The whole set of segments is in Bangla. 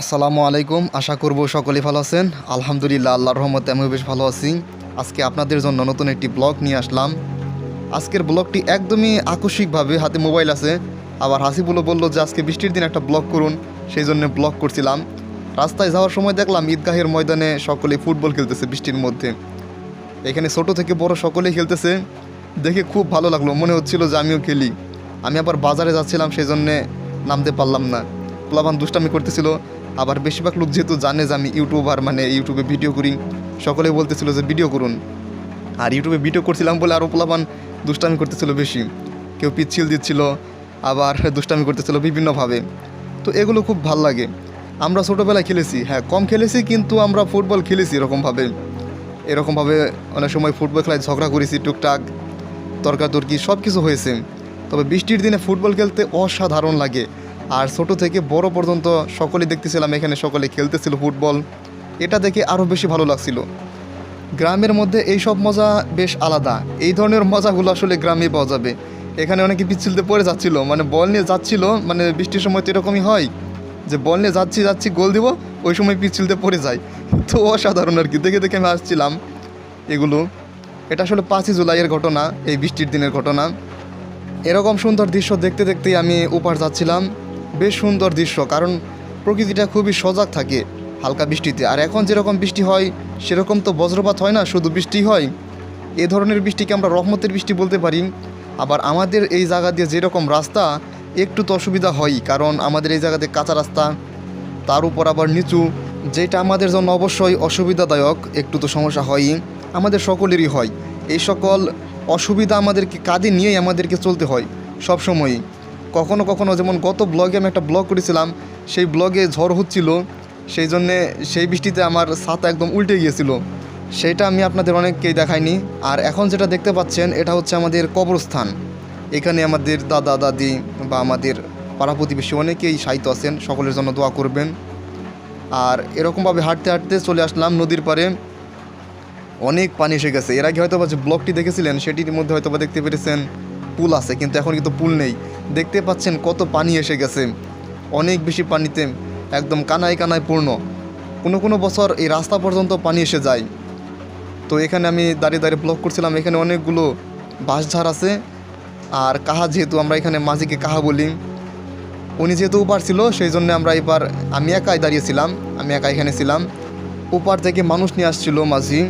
আসসালামু আলাইকুম, আশা করব সকলে ভালো আছেন। আলহামদুলিল্লাহ, আল্লাহর রহমতে আমিও বেশ ভালো আছি। আজকে আপনাদের জন্য নতুন একটি ব্লগ নিয়ে আসলাম। আজকের ব্লগটি একদমই আকস্মিকভাবে হাতে মোবাইল আছে। আবার হাসিবুলও বলল যে আজকে বৃষ্টির দিন একটা ব্লগ করুন, সেই জন্য ব্লগ করছিলাম। রাস্তায় যাওয়ার সময় দেখলাম ঈদগাহের ময়দানে সকলে ফুটবল খেলতেছে বৃষ্টির মধ্যে। এখানে ছোট থেকে বড় সকলেই খেলতেছে। দেখে খুব ভালো লাগল, মনে হচ্ছিল যে আমিও খেলি। আমি আবার বাজারে যাচ্ছিলাম সেই জন্যে নামতে পারলাম না। প্লাবান দুষ্টামি করতেছিল, আবার বেশিরভাগ লোক যেহেতু জানে যে আমি ইউটিউবার মানে ইউটিউবে ভিডিও করি, সকলে বলতেছিল যে ভিডিও করুন। আর ইউটিউবে ভিডিও করছিলাম বলে আরও প্লাবান দুষ্টামি করতেছিল বেশি। কেউ পিচ্ছিল দিচ্ছিল, আবার দুষ্টামি করতেছিল বিভিন্নভাবে। তো এগুলো খুব ভালো লাগে। আমরা ছোটোবেলায় খেলেছি হ্যাঁ কম খেলেছি, কিন্তু আমরা ফুটবল খেলেছি এরকমভাবে। এরকমভাবে অনেক সময় ফুটবল খেলায় ঝগড়া করেছি, টুকটাক, তর্কাতর্কি সব কিছু হয়েছে। তবে বৃষ্টির দিনে ফুটবল খেলতে অসাধারণ লাগে। আর ছোট থেকে বড় পর্যন্ত সকলে দেখতেছিলাম, এখানে সকলে খেলতেছিল ফুটবল। এটা দেখে আরও বেশি ভালো লাগছিল। গ্রামের মধ্যে এই সব মজা বেশ আলাদা। এই ধরনের মজাগুলো আসলে গ্রামে পাওয়া যাবে। এখানে অনেকে পিচ্ছিলতে পড়ে যাচ্ছিল মানে বল নিয়ে যাচ্ছিল মানে বৃষ্টির সময় তো এরকমই হয়। যে বল নিয়ে যাচ্ছি যাচ্ছি, গোল দিব, ওই সময় পিচ্ছিলতে পড়ে যায়। তো অসাধারণ আর কি, দেখে দেখে আমি আসছিলাম এগুলো। এটা আসলে পাঁচই জুলাইয়ের ঘটনা, এই বৃষ্টির দিনের ঘটনা। এরকম সুন্দর দৃশ্য দেখতে দেখতেই আমি উপার যাচ্ছিলাম। বেশ সুন্দর দৃশ্য, কারণ প্রকৃতিটা খুবই সজাগ থাকে হালকা বৃষ্টিতে। আর এখন যেরকম বৃষ্টি হয়, সেরকম তো বজ্রপাত হয় না, শুধু বৃষ্টি হয়। এ ধরনের বৃষ্টিকে আমরা রহমতের বৃষ্টি বলতে পারি। আবার আমাদের এই জায়গা দিয়ে যেরকম রাস্তা, একটু তো অসুবিধা হয় কারণ আমাদের এই জায়গাতে কাঁচা রাস্তা, তার উপর আবার নিচু। যেটা আমাদের জন্য অবশ্যই অসুবিধাদায়ক, একটু তো সমস্যা হয়ই, আমাদের সকলেরই হয়। এই সকল অসুবিধা আমাদেরকে কাঁধে নিয়েই আমাদেরকে চলতে হয় সব সময়ই। কখনো কখনো যেমন গত ব্লগে আমি একটা ব্লগ করেছিলাম, সেই ব্লগে ঝড় হচ্ছিল, সেই জন্যে সেই বৃষ্টিতে আমার ছাতা একদম উল্টে গিয়েছিল। সেটা আমি আপনাদের অনেককেই দেখাইনি। আর এখন যেটা দেখতে পাচ্ছেন, এটা হচ্ছে আমাদের কবরস্থান। এখানে আমাদের দাদা, দাদি বা আমাদের পাড়া প্রতিবেশী অনেকেই সাহিত্য আছেন, সকলের জন্য দোয়া করবেন। আর এরকমভাবে হাঁটতে হাঁটতে চলে আসলাম নদীর পাড়ে। অনেক পানি এসে গেছে। এর আগে হয়তো যে ব্লকটি দেখেছিলেন, সেটির মধ্যে হয়তো বা দেখতে পেরেছেন পুল আছে, কিন্তু এখন কিন্তু পুল নেই। দেখতে পাচ্ছেন কত পানি এসে গেছে। অনেক বেশি পানিতে একদম কানায় কানায় পূর্ণ। কোনো কোনো বছর এই রাস্তা পর্যন্ত পানি এসে যায়। তো এখানে আমি দাঁড়িয়ে দাঁড়িয়ে ব্লক করছিলাম। এখানে অনেকগুলো বাঁশঝাড় আছে। আর কাহা যেহেতু আমরা এখানে মাঝিকে কাহা বলি, উনি যেহেতু উপার ছিল, সেই জন্য আমরা এবার আমি একাই দাঁড়িয়েছিলাম আমি একা এখানে ছিলাম। উপার থেকে মানুষ নিয়ে আসছিল মাঝি।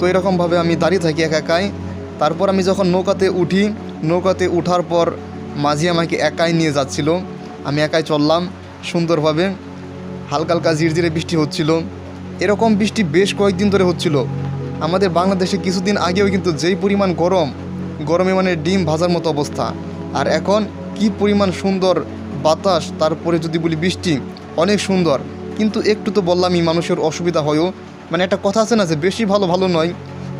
তো এরকমভাবে আমি দাঁড়িয়ে থাকি একা একাই। তারপর আমি যখন নৌকাতে উঠি, নৌকাতে উঠার পর মাঝি আমাকে একাই নিয়ে যাচ্ছিল। আমি একাই চললাম সুন্দরভাবে। হালকা হালকা ঝিরঝিরে বৃষ্টি হচ্ছিল। এরকম বৃষ্টি বেশ কয়েকদিন ধরে হচ্ছিল। আমাদের বাংলাদেশে কিছুদিন আগেও কিন্তু যেই পরিমাণ গরম, গরমে মানে ডিম ভাজার মতো অবস্থা। আর এখন কি পরিমাণ সুন্দর বাতাস, তারপরে যদি বলি বৃষ্টি, অনেক সুন্দর। কিন্তু একটু তো বললামই মানুষের অসুবিধা হয়ও। মানে একটা কথা আছে না যে বেশি ভালো ভালো নয়,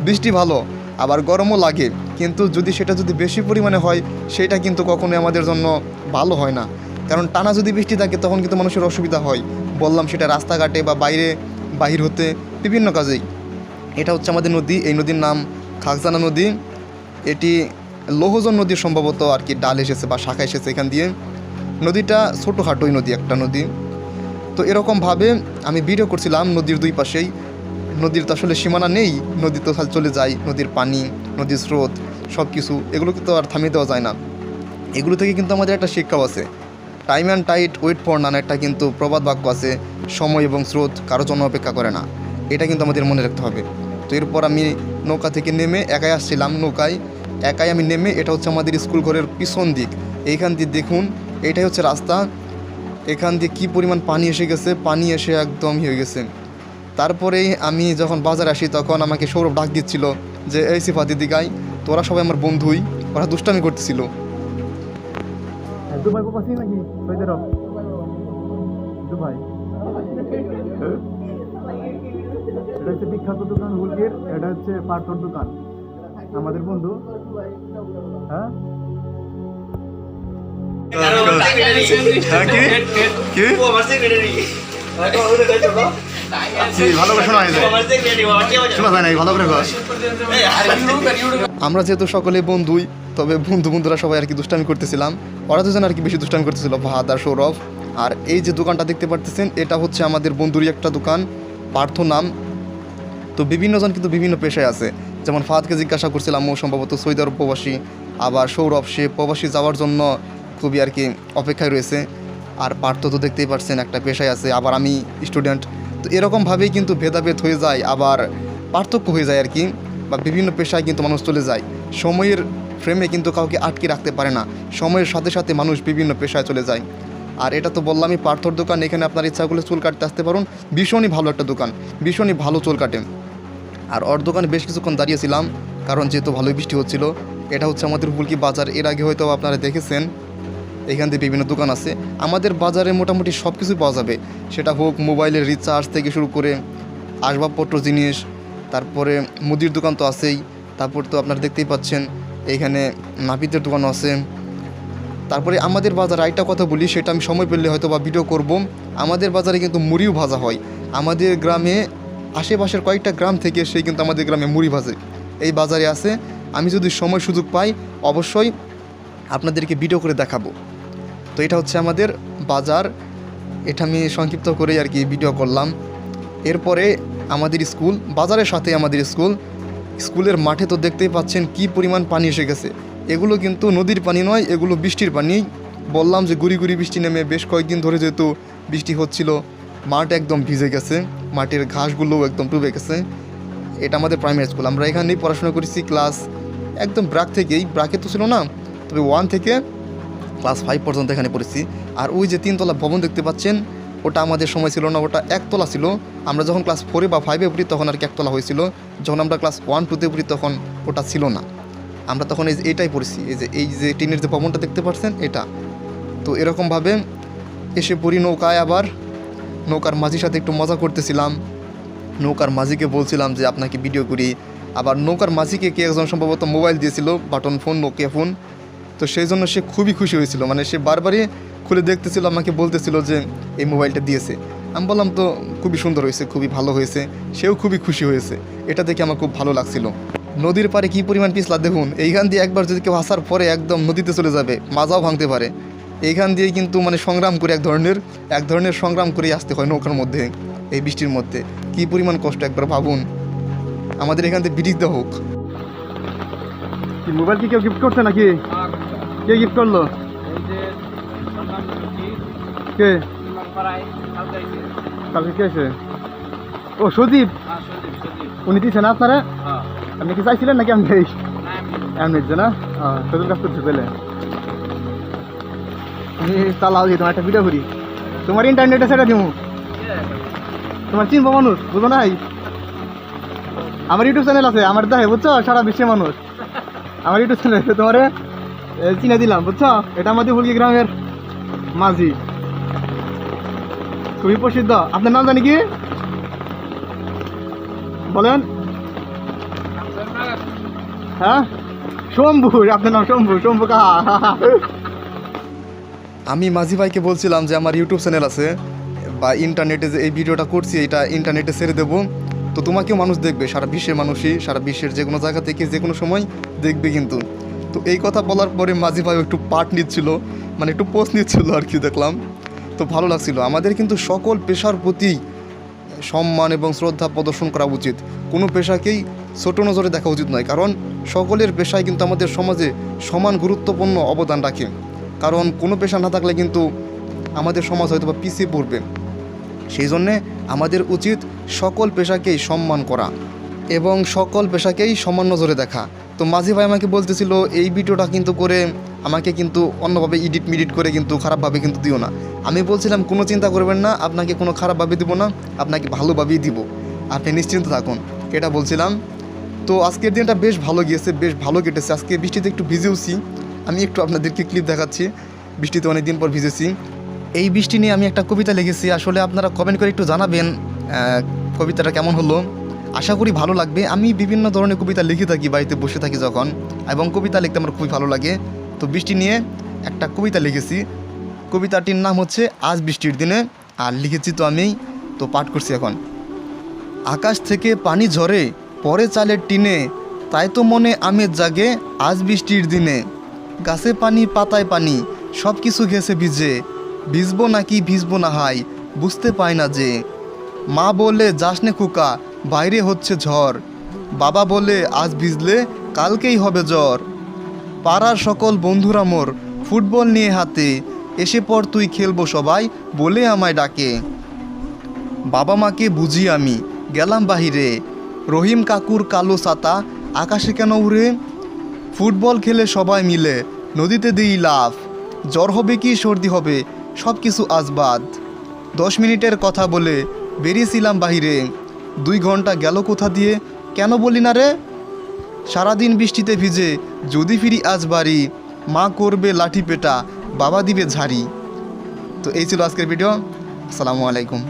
বৃষ্টি ভালো, আবার গরমও লাগে। কিন্তু যদি সেটা যদি বেশি পরিমাণে হয়, সেটা কিন্তু কখনোই আমাদের জন্য ভালো হয় না। কারণ টানা যদি বৃষ্টি থাকে, তখন কিন্তু মানুষের অসুবিধা হয়। বললাম সেটা রাস্তাঘাটে বা বাইরে, বাহির হতে বিভিন্ন কাজেই। এটা হচ্ছে আমাদের নদী, এই নদীর নাম খাকজানা নদী। এটি লৌহজন নদীর সম্ভবত আর কি, ডাল এসেছে বা শাখা এসেছে এখান দিয়ে। নদীটা ছোটোখাটোই নদী, একটা নদী। তো এরকমভাবে আমি ভিডিও করছিলাম নদীর দুই পাশেই। নদীর তো আসলে সীমানা নেই, নদী তো চলে যায়, নদীর পানি, নদীর স্রোত সব কিছু এগুলোকে তো আর থামিয়ে দেওয়া যায় না। এগুলো থেকে কিন্তু আমাদের একটা শিক্ষাও আছে। Time and tide wait for none একটা কিন্তু প্রবাদ বাক্য আছে, সময় এবং স্রোত কারোর জন্য অপেক্ষা করে না। এটা কিন্তু আমাদের মনে রাখতে হবে। তো এরপর আমি নৌকা থেকে নেমে একাই আসছিলাম নৌকায়। একাই আমি নেমে এটা হচ্ছে আমাদের স্কুল ঘরের পিছন দিক। এইখান দিয়ে দেখুন, এটাই হচ্ছে রাস্তা। এখান দিয়ে কি পরিমাণ পানি এসে গেছে? পানি এসে একদম হয়ে গেছে। তারপরেই আমি যখন বাজারে আসি তখন আমাকে সৌরভ ডাক দিচ্ছিল যে এই সিফা দিদিগাই তোরা সবাই আমার বন্ধুই ওরা দুষ্টামি করতেছিল। এটা হচ্ছে বিখ্যাত দোকান হুলগির এটা হচ্ছে পাথর দোকান। আমাদের বন্ধু। হ্যাঁ? কি? আমরা যেহেতু সকলে বন্ধুই, তবে বন্ধু বন্ধুরা সবাই আর কি দুষ্টামি করতেছিলাম। ওরা দুজন আর কি বেশি দুষ্টামি করতেছিল, ভাত আর সৌরভ। আর এই যে দোকানটা দেখতে পারতেছেন, এটা হচ্ছে আমাদের বন্ধুরই একটা দোকান, পার্থ নাম। তো বিভিন্নজন কিন্তু বিভিন্ন পেশায় আছে। যেমন ফাহাদকে জিজ্ঞাসা করছিলাম, ও সম্ভবত সৌদি আরব প্রবাসী, আবার সৌরভ, সে প্রবাসী যাওয়ার জন্য খুবই আর কি অপেক্ষায় রয়েছে। আর পার্থ তো দেখতেই পারছেন, একটা পেশায় আছে। আবার আমি স্টুডেন্ট তো এরকমভাবেই কিন্তু ভেদাভেদ হয়ে যায়, আবার পার্থক্য হয়ে যায় আর কি বা বিভিন্ন পেশায় কিন্তু মানুষ চলে যায়। সময়ের ফ্রেমে কিন্তু কাউকে আটকে রাখতে পারে না। সময়ের সাথে সাথে মানুষ বিভিন্ন পেশায় চলে যায়। আর এটা তো বললামই, পার্থর দোকান, এখানে আপনার ইচ্ছা করলে চুল কাটতে আসতে পারুন। ভীষণই ভালো একটা দোকান, ভীষণই ভালো চুল কাটে। আর ওর দোকানে বেশ কিছুক্ষণ দাঁড়িয়েছিলাম, কারণ যেহেতু ভালোই বৃষ্টি হচ্ছিল, এটা হচ্ছে আমাদের বুলকি বাজার। এর আগে হয়তো আপনারা দেখেছেন এখান থেকে বিভিন্ন দোকান আছে। আমাদের বাজারে মোটামুটি সব কিছুই পাওয়া যাবে। সেটা হোক মোবাইলের রিচার্জ থেকে শুরু করে আসবাবপত্র জিনিস, তারপরে মুদির দোকান তো আছেই। তারপর তো আপনারা দেখতেই পাচ্ছেন, এখানে নাপিতের দোকানও আছে। তারপরে আমাদের বাজার আরেকটা কথা বলি, সেটা আমি সময় পেলে হয়তো বা ভিডিও করব। আমাদের বাজারে কিন্তু মুড়িও ভাজা হয়। আমাদের গ্রামে, আশেপাশের কয়েকটা গ্রাম থেকে সে কিন্তু আমাদের গ্রামে মুড়ি ভাজে। এই বাজারে আছে। আমি যদি সময় সুযোগ পাই, অবশ্যই আপনাদেরকে ভিডিও করে দেখাবো। এটা হচ্ছে আমাদের বাজার। এটা আমি সংক্ষিপ্ত করেই আর কি ভিডিও করলাম। এরপরে আমাদের স্কুল, বাজারের সাথে আমাদের স্কুল। স্কুলের মাঠে তো দেখতেই পাচ্ছেন কি পরিমাণ পানি এসে গেছে। এগুলো কিন্তু নদীর পানি নয়, এগুলো বৃষ্টির পানি। বললাম যে গুড়ি গুড়ি বৃষ্টি নেমে বেশ কয়েকদিন ধরে যেহেতু বৃষ্টি হচ্ছিল, মাঠ একদম ভিজে গেছে। মাটির ঘাসগুলোও একদম ডুবে গেছে। এটা আমাদের প্রাইমারি স্কুল আমরা এখানেই পড়াশোনা করেছি ক্লাস একদম ব্রাক থেকেই। ব্রাকে তো ছিল না, তবে ওয়ান থেকে ক্লাস ফাইভ পর্যন্ত এখানে পড়েছি। আর ওই যে তিনতলা ভবন দেখতে পাচ্ছেন, ওটা আমাদের সময় ছিল না, ওটা একতলা ছিল। আমরা যখন ক্লাস ফোরে বা ফাইভে পড়ি তখন আর কি একতলা হয়েছিল। যখন আমরা ক্লাস ওয়ান টুতে পড়ি তখন ওটা ছিল না। আমরা তখন এই যে এইটাই পড়েছি, এই যে এই যে টিনের যে ভবনটা দেখতে পাচ্ছেন, এটা। তো এরকমভাবে এসে পড়ি নৌকায় আবার। নৌকার মাঝির সাথে একটু মজা করতেছিলাম। নৌকার মাঝিকে বলছিলাম যে, আপনাকে ভিডিও করি। আবার নৌকার মাঝিকে কে একজন সম্ভবত মোবাইল দিয়েছিল, বাটন ফোন নোকিয়া ফোন তো সেই জন্য সে খুবই খুশি হয়েছিল। মানে সে বারবারই খুলে দেখতেছিল, আমাকে বলতেছিল যে এই মোবাইলটা দিয়েছে। আমি বললাম, তো খুবই সুন্দর হয়েছে, খুবই ভালো হয়েছে। সেও খুবই খুশি হয়েছে। এটা দেখে আমার খুব ভালো লাগছিল। নদীর পারে কী পরিমাণ পিছলা দেখুন। এইখান দিয়ে একবার যদি কেউ আসার পরে একদম নদীতে চলে যাবে, মাজাও ভাঙতে পারে। এইখান দিয়ে কিন্তু মানে সংগ্রাম করে এক ধরনের এক ধরনের সংগ্রাম করে আসতে হয় নৌকার মধ্যে, এই বৃষ্টির মধ্যে। কী পরিমাণ কষ্ট, একবার ভাবুন। আমাদের এখান থেকে দেওয়া হোক। মোবাইল কি কেউ গিফট করছে নাকি? কে গিফট করল? কি? কালকে কে আছে ও সজীব উনি দিয়েছেন আপনারা? আপনি কি চাইছিলেন নাকি আমি এমনি দিচ্ছে না? সজীব কাজ করছে পেলে। আমি তোমার একটা ভিডিও করি। তোমার ইন্টারনেটে সেটা দিব তোমার চিনবো মানুষ, বুঝো নাই? আমার ইউটিউব চ্যানেল আছে, আমার দেখে বুঝছ? সারা বিশ্বের মানুষ। আমার ইউটিউব চ্যানেল তোমার চিনে দিলাম, বুঝছ? এটা আমাদের হুলকি গ্রামের মাঝি। খুবই প্রসিদ্ধ। আপনার নাম জানি কি? বলেন। হ্যাঁ? শম্ভু, আপনার নাম শম্ভু। শম্ভু কাহা আমি মাঝি ভাইকে বলছিলাম যে আমার ইউটিউব চ্যানেল আছে, বা ইন্টারনেটে যে এই ভিডিওটা করছি, এটা ইন্টারনেটে ছেড়ে দেবো। তো তোমাকেও মানুষ দেখবে, সারা বিশ্বের মানুষই, সারা বিশ্বের যে কোনো জায়গা থেকে যে কোনো সময় দেখবে কিন্তু। তো এই কথা বলার পরে মাঝি ভাই একটু পার্ট নিচ্ছিল মানে একটু পোস্ট নিচ্ছিল আর কি দেখলাম। তো ভালো লাগছিল। আমাদের কিন্তু সকল পেশার প্রতি সম্মান এবং শ্রদ্ধা প্রদর্শন করা উচিত। কোনো পেশাকেই ছোট নজরে দেখা উচিত নয়, কারণ সকলের পেশায় কিন্তু আমাদের সমাজে সমান গুরুত্বপূর্ণ অবদান রাখে। কারণ কোনো পেশা না থাকলে কিন্তু আমাদের সমাজ হয়তো বা পিছিয়ে পড়বে। সেই জন্যে আমাদের উচিত সকল পেশাকেই সম্মান করা এবং সকল পেশাকেই সমান নজরে দেখা। তো মাঝি ভাই আমাকে বলতেছিল, এই ভিডিওটা কিন্তু করে আমাকে কিন্তু অন্যভাবে এডিট মিডিট করে কিন্তু খারাপভাবে কিন্তু দিও না। আমি বলছিলাম, কোনো চিন্তা করবেন না, আপনাকে কোনো খারাপভাবে দিব না, আপনাকে ভালোভাবেই দিব। আপনি নিশ্চিন্ত থাকুন। এটা বলছিলাম। তো আজকের দিনটা বেশ ভালো গিয়েছে, বেশ ভালো কেটেছে। আজকে বৃষ্টিতে একটু ভিজেওছি। আমি একটু আপনাদেরকে ক্লিপ দেখাচ্ছি। বৃষ্টিতে অনেক দিন পর ভিজেছি। এই বৃষ্টি নিয়ে আমি একটা কবিতা লিখেছি। আসলে আপনারা কমেন্ট করে একটু জানাবেন কবিতাটা কেমন হলো। আশা করি ভালো লাগবে। আমি বিভিন্ন ধরনের কবিতা লিখে থাকি, বাড়িতে বসে থাকি যখন, এবং কবিতা লিখতে আমার খুবই ভালো লাগে। তো বৃষ্টি নিয়ে একটা কবিতা লিখেছি। কবিতাটির নাম হচ্ছে, আজ বৃষ্টির দিনে আর লিখেছি তো আমি, তো পাঠ করছি এখন। আকাশ থেকে পানি ঝরে, পরে চালের টিনে, তাই তো মনে আমেজ জাগে, আজ বৃষ্টির দিনে গাছে পানি, পাতায় পানি সব কিছু ঘেসে ভিজে, ভিজবো নাকি ভিজবো না হাই বুঝতে পাই না যে, মা বলে যাসনে খোকা বাইরে হচ্ছে ঝড়। বাবা বলে, আজ ভিজলে কালকেই হবে জ্বর। পাড়ার সকল বন্ধুরা মোর ফুটবল নিয়ে হাতে, এসে পর তুই খেলব সবাই, বলে আমায় ডাকে। বাবা মাকে বুঝি আমি, গেলাম বাহিরে। রহিম কাকুর কালো ছাতা, আকাশে কেন উড়ে? ফুটবল খেলে সবাই মিলে, নদীতে দিই লাভ জ্বর হবে কি, সর্দি হবে সব কিছু আজ বাদ। দশ মিনিটের কথা বলে বেরিয়েছিলাম বাহিরে। দুই ঘণ্টা গেল কোথা দিয়ে? কেন বলি না রে? সারাদিন বৃষ্টিতে ভিজে, যদি ফিরি আজ বাড়ি। মা করবে লাঠি পেটা, বাবা দিবে ঝাড়ি। তো এই ছিল আজকের ভিডিও আসসালামু আলাইকুম।